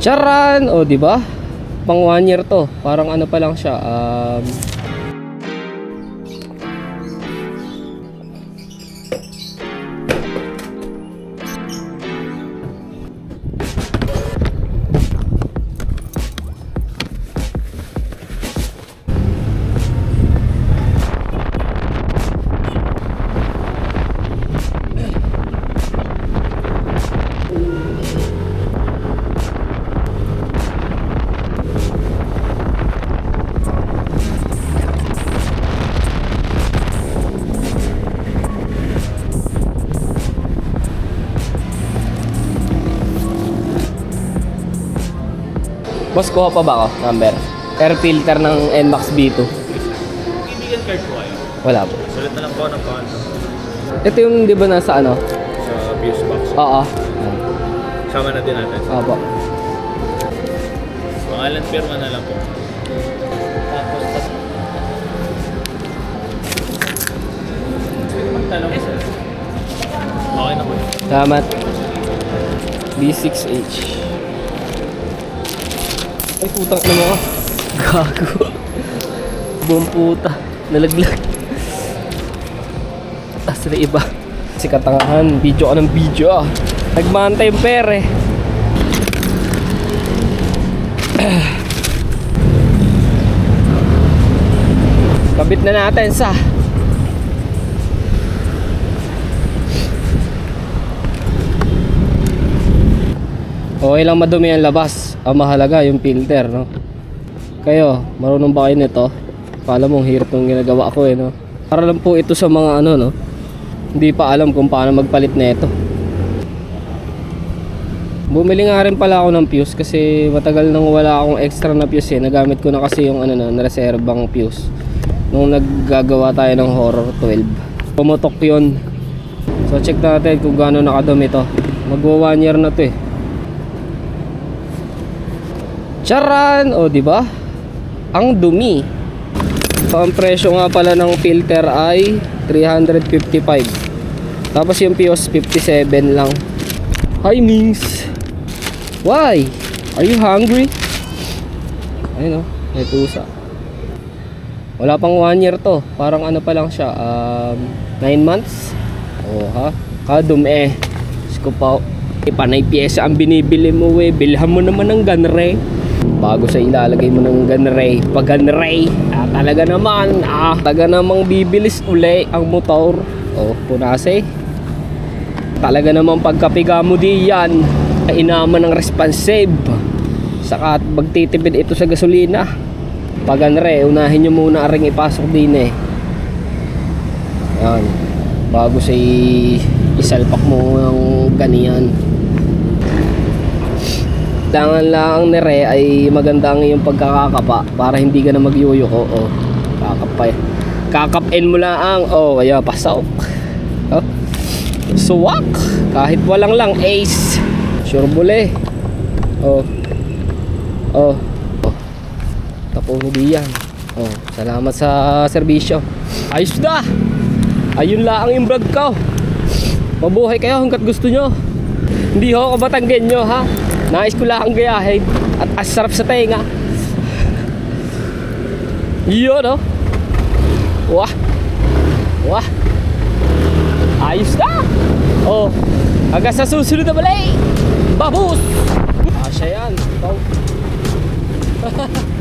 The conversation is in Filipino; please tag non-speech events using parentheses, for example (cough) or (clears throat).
Charan! O, di ba? Pang one year to. Parang ano pa lang siya. Um, boss, kuha pa ba ako? Number. Air filter ng NMAX B2. Kaibigan card po kayo. Wala po. Sulit na lang po ng paano Ito yung di ba nasa ano? sa fuse box. Oo. Sama na din natin. Opo. Pangalan pirma na lang po. Tapos, magtanong sir. Okay na po. Salamat. B6H. Ay, putang mo ka. Gago. Buong puta. Nalaglag. Tapos na iba. Si katangahan, video ka ng video ah. Nagmantay yung pere. (clears throat) Kabit na natin sa Okay lang madumi ang labas. Ang mahalaga yung filter, no? Kayo, marunong ba kayo nito? Kala mong hirap ng ginagawa ko eh, no? Para lang po ito sa mga ano, no? Hindi pa alam kung paano magpalit na ito. Bumili nga rin pala ako ng fuse kasi matagal nang wala akong extra na fuse eh. Nagamit ko na kasi yung ano na, nareserbang fuse. Nung naggagawa tayo ng horror 12. Pumutok yun. So check natin kung gaano nakadumi to. Magwa 1 year na to eh. Charan! O, di ba? Ang dumi. So, ang presyo nga pala ng filter ay 355. Tapos yung Pios 57 lang. Hi, Mings! Why? Are you hungry? Ayun o, may pusa. Wala pang 1 year to. Parang ano pa lang siya, um, 9 months? Oh, ha? Kadum eh. Sko pa. Ipanay pyesa ang binibili mo eh. Bilhan mo naman ng gunray. Bago sa ilalagay mo ng gunray. Pag gunray, ah, talaga naman, ah, talaga namang bibilis uli ang motor. Oh, punase. Talaga namang pagkapiga mo diyan, inaman ng responsive. Saka at magtitipid ito sa gasolina. Pag gunray, unahin nyo muna ring ipasok din eh. Yan. Bago sa isalpak mo ng ganiyan. Kailangan lang ni Re ay maganda ang iyong pagkakakapa para hindi ka na magyuyuko. Oh, kakapay. Kakapin mo lang. Oh, kaya pasok. Oh. Suwak. Kahit walang lang ace. Sure bule. Oh. Oh. Oh. Tapo mo diyan. Oh, salamat sa serbisyo. Ayos na. Ayun lang yung vlog ko. Mabuhay kayo hanggat gusto nyo. Hindi ho ako batanggen nyo ha. Nais ko lang ang gayahin at asarap sa tenga. Yun no? Wah! Wah! Ayos na! Oh, hanggang sa susunod na balay! Babus! Ah, Asya yan! Ikaw! (laughs)